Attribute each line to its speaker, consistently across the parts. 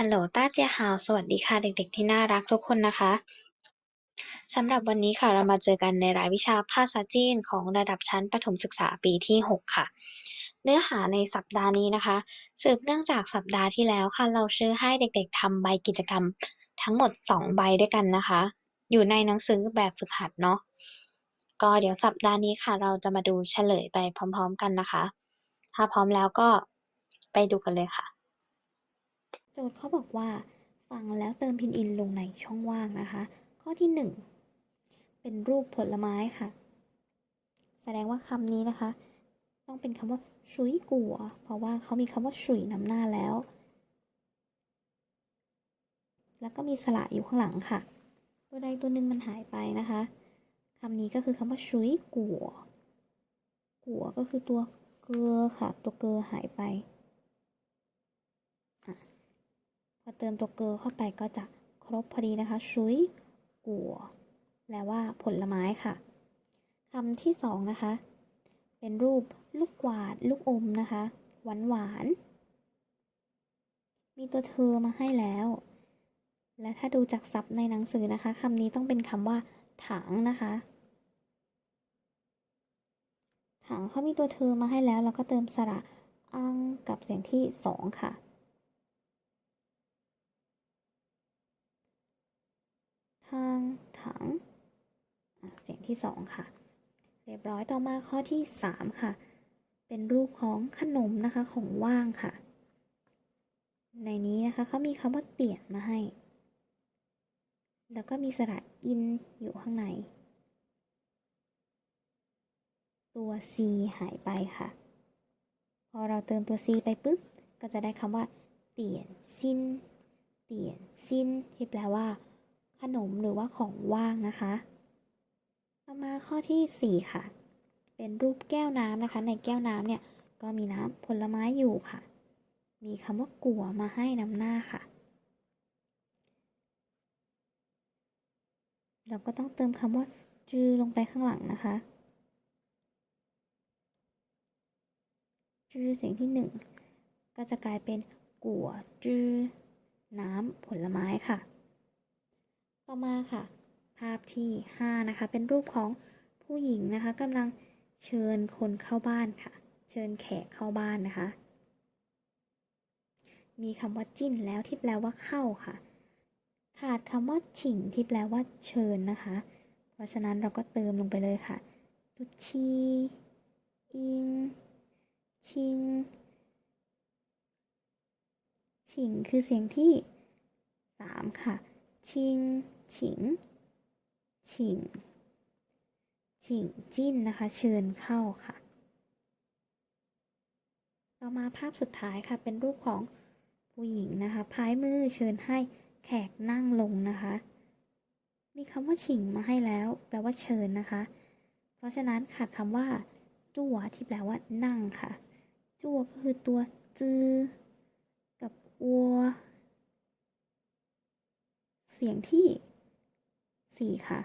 Speaker 1: ฮัลโหลต้าเจียฮาวสวัสดีค่ะเด็กๆที่น่ารักทุกคนนะคะสำหรับวันนี้ค่ะเรามาเจอกันในรายวิชาภาษาจีนของระดับชั้นประถมศึกษาปีที่ 6 ค่ะ เนื้อหาในสัปดาห์นี้นะคะ สืบเนื่องจากสัปดาห์ที่แล้วค่ะ เราชื่อให้เด็กๆทำใบกิจกรรมทั้งหมด 2 ใบด้วยกันนะคะ อยู่ในหนังสือแบบฝึกหัดเนาะก็เดี๋ยวสัปดาห์นี้ค่ะ เราจะมาดูเฉลยไปพร้อม ๆ กันนะคะ ถ้าพร้อมแล้วก็ไปดูกันเลยค่ะ
Speaker 2: จทย์เขาบอกว่า ฟังแล้วเติมพินอินลงในช่องว่างนะคะ ข้อที่หนึ่งเป็นรูปผลไม้ค่ะ แสดงว่าคำนี้นะคะ ต้องเป็นคำว่าชุยกัว เพราะว่าเขามีคำว่าชุยนำหน้าแล้ว แล้วก็มีสระอยู่ข้างหลังค่ะ ตัวใดตัวหนึ่งมันหายไปนะคะคำนี้ก็คือคำว่าชุยกัว กัวก็คือตัวเกลือค่ะ ตัวเกลือหายไป พ อเติมตัวเกอเข้าไปก็จะครบพอดีนะคะ ชุยกัวแปลว่าผลไม้ค่ะคำที่สองนะคะ เป็นรูปลูกกวาดลูกอมนะคะ หวานหวาน มีตัวเธอมาให้แล้ว และถ้าดูจากศัพท์ในหนังสือนะคะคำนี้ต้องเป็นคำว่า ถังนะคะ ถังเขามีตัวเธอมาให้แล้ว แล้วก็เติมสระอังกับเสียงที่สองค่ะ ทางถังเสียง ที่สองค่ะ เรียบร้อยต่อมาข้อที่สามค่ะ เป็นรูปของขนมนะคะของว่างค่ะ ในนี้นะคะเขามีคำว่าเตียนมาให้ แล้วก็มีสระอินอยู่ข้างใน ตัว c หายไปค่ะ พอเราเติมตัว c ไปปุ๊บ ก็จะได้คำว่า เตียนซินเตียนซินที่แปลว่าขนมหรือว่าของว่างนะคะ ต่อมาข้อที่ 4 ค่ะ เป็นรูปแก้วน้ำนะคะ ในแก้วน้ำเนี่ยก็มีน้ำผลไม้อยู่ค่ะ มีคำว่ากัวมาให้นำหน้าค่ะ เราก็ต้องเติมคำว่าจือลงไปข้างหลังนะคะจือเสียงที่หนึ่งก็จะกลายเป็นกัวจือน้ำผลไม้ค่ะ ต่อมาค่ะ ภาพที่ 5 นะคะ เป็นรูปของผู้หญิงนะคะกำลังเชิญคนเข้าบ้านค่ะ เชิญแขกเข้าบ้านนะคะ มีคำว่าจิ้นแล้วที่แปลว่าเข้าค่ะ ขาดคำว่าฉิงที่แปลว่าเชิญนะคะ เพราะฉะนั้นเราก็เติมลงไปเลยค่ะตุชีอิง ชิง ฉิงคือเสียงที่ 3 ค่ะ ชิง ฉิง ฉิงฉิงจิ้นนะคะ เชิญเข้าค่ะ ต่อมาภาพสุดท้ายค่ะ เป็นรูปของผู้หญิงนะคะพายมือเชิญให้แขกนั่งลงนะคะ มีคำว่าฉิงมาให้แล้ว แปลว่าเชิญนะคะ เพราะฉะนั้นขาดคำว่าจั่วที่แปลว่านั่งค่ะ จั่วก็คือตัวจือ กับอัว เสียงที่4ค่ะ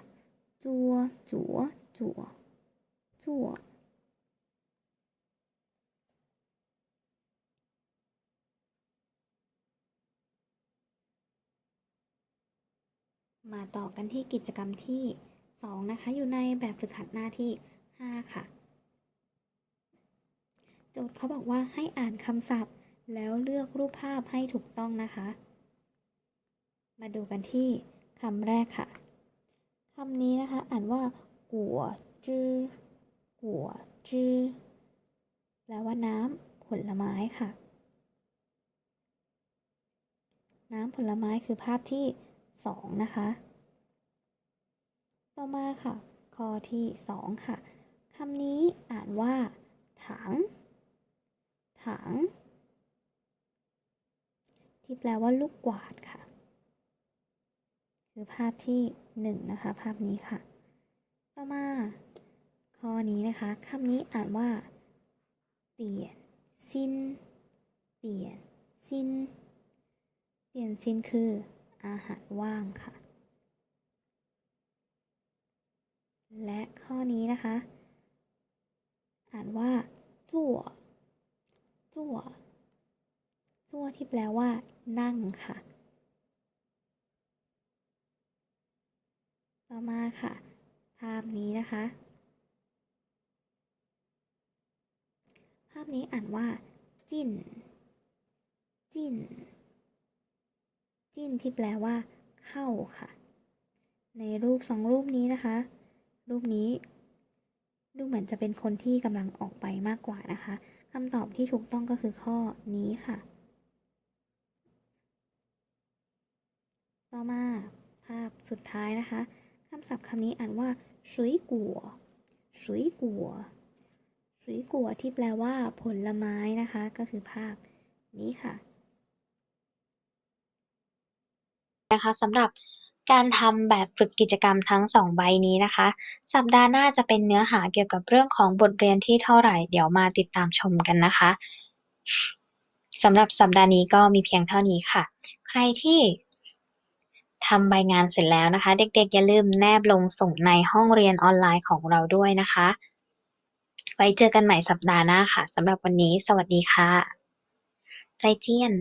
Speaker 2: จัวจัวจัวจั่วมาต่อกันที่กิจกรรมที่ 2 นะคะ อยู่ในแบบฝึกหัดหน้าที่ 5 ค่ะ โจทย์เขาบอกว่าให้อ่านคำศัพท์ แล้วเลือกรูปภาพให้ถูกต้องนะคะ มาดูกันที่คำแรกค่ะ คำนี้นะคะ อ่านว่ากัวจื้อกัวจื้อแปลว่าน้ำผลไม้ค่ะ น้ำผลไม้คือภาพที่2นะคะ ต่อมาค่ะ ข้อที่2ค่ะคำนี้อ่านว่า ถัง ถัง ที่แปลว่าลูกกวาดค่ะ คือภาพที่1นะคะ ภาพนี้ค่ะ ต่อมาข้อนี้นะคะคำนี้อ่านว่าเตียนซินเตียนซินเตียนซินคืออาหารว่างค่ะ และข้อนี้นะคะ อ่านว่าจั่วจั่วตัวที่แปลว่า นั่งค่ะ ต่อมาค่ะ ภาพนี้นะคะ ภาพนี้อ่านว่า จิ้นจิ้นจิ้นที่แปลว่า เข้าค่ะ ในรูปสองรูปนี้นะคะ รูปนี้ ดูเหมือนจะเป็นคนที่กำลังออกไปมากกว่านะคะคำตอบที่ถูกต้องก็คือข้อนี้ค่ะ ต่อมาภาพสุดท้ายนะคะ คำศัพท์คำนี้อ่านว่าสุยกัวสุยกัวสุยกัวที่แปลว่าผลไม้นะคะ ก็คือภาพนี้ค่ะ
Speaker 1: นะคะสำหรับการทำแบบฝึกกิจกรรมทั้งสองใบนี้นะคะ สัปดาห์หน้าจะเป็นเนื้อหาเกี่ยวกับเรื่องของบทเรียนที่เท่าไหร่ เดี๋ยวมาติดตามชมกันนะคะสำหรับสัปดาห์นี้ก็มีเพียงเท่านี้ค่ะ ใครที่ ทำใบงานเสร็จแล้วนะคะ เด็กๆอย่าลืมแนบลงส่งในห้องเรียนออนไลน์ของเราด้วยนะคะ ไว้เจอกันใหม่สัปดาห์หน้าค่ะสำหรับวันนี้ สวัสดีค่ะ ใจเจียน